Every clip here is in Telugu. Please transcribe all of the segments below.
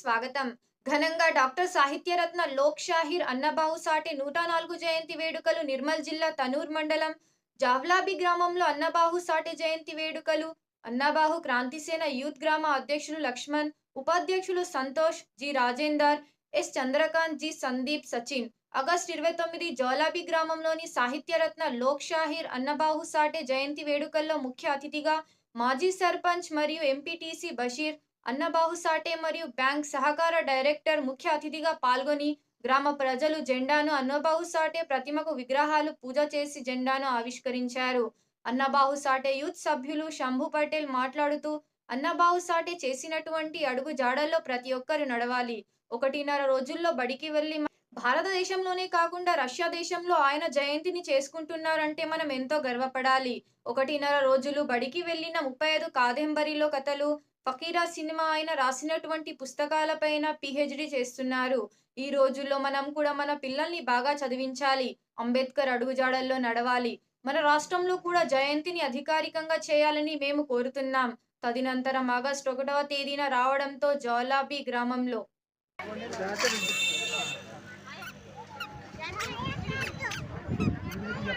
స్వాగతం. ఘనంగా డాక్టర్ సాహిత్యరత్న లోక్ షాహిర్ అన్నబావు నూట నాలుగు జయంతి వేడుకలు నిర్మల్ జిల్లా తనూర్ మండలం జావ్లాబి గ్రామంలో అన్నబాహు సాటి జయంతి వేడుకలు. అన్నబాహు క్రాంతిసేన యూత్ గ్రామ అధ్యక్షులు లక్ష్మణ్ ఉపాధ్యక్షులు Santosh G Rajender S Chandrakant G Sandeep Sachin. August ఇరవై తొమ్మిది జోలాబి గ్రామంలోని సాహిత్యరత్న లోక్ షాహిర్ అన్నబాహు సాటే జయంతి వేడుకల్లో ముఖ్య అతిథిగా మాజీ సర్పంచ్ మరియు ఎంపీటీసీ బషీర్ అన్నబాహు సాటే మరియు బ్యాంక్ సహకార డైరెక్టర్ ముఖ్య అతిథిగా పాల్గొని గ్రామ ప్రజలు జెండాను అన్నబాహు సాటే ప్రతిమకు విగ్రహాలు పూజ చేసి జెండాను ఆవిష్కరించారు. అన్నబాహు సాటే యూత్ సభ్యులు శంభు పటేల్ మాట్లాడుతూ అన్నబాహు సాటే చేసినటువంటి అడుగు జాడల్లో ప్రతి ఒక్కరు నడవాలి. ఒకటిన్నర రోజుల్లో బడికి వెళ్ళి భారతదేశంలోనే కాకుండా రష్యా దేశంలో ఆయన జయంతిని చేసుకుంటున్నారంటే మనం ఎంతో గర్వపడాలి. ఒకటిన్నర రోజులు బడికి వెళ్ళిన ముప్పై ఐదు కాదంబరిలో కథలు ఫకీరా సినిమా ఆయన రాసినటువంటి పుస్తకాలపైన పిహెచ్డి చేస్తున్నారు. ఈ రోజుల్లో మనం కూడా మన పిల్లల్ని బాగా చదివించాలి. అంబేద్కర్ అడుగుజాడల్లో నడవాలి. మన రాష్ట్రంలో కూడా జయంతిని అధికారికంగా చేయాలని మేము కోరుతున్నాం. తదినంతరం ఆగస్టు ఒకటవ తేదీన రావడంతో జోలాబీ గ్రామంలో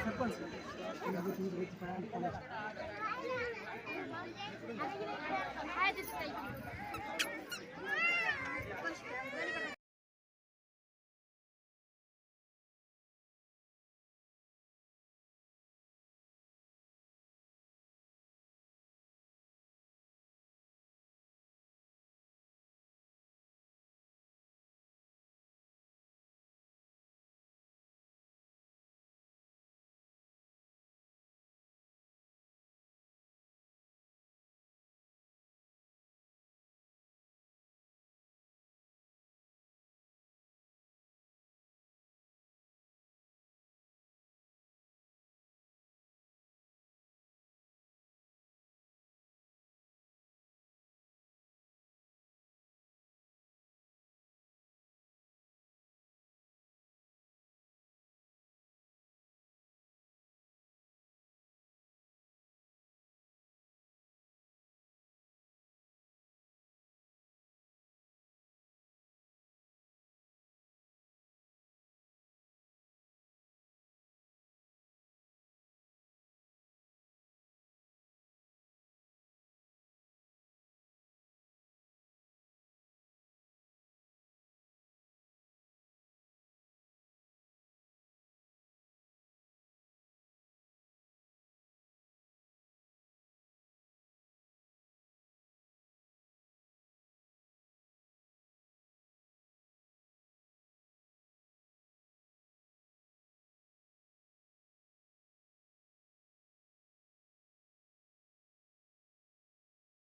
చెప్పండి సార్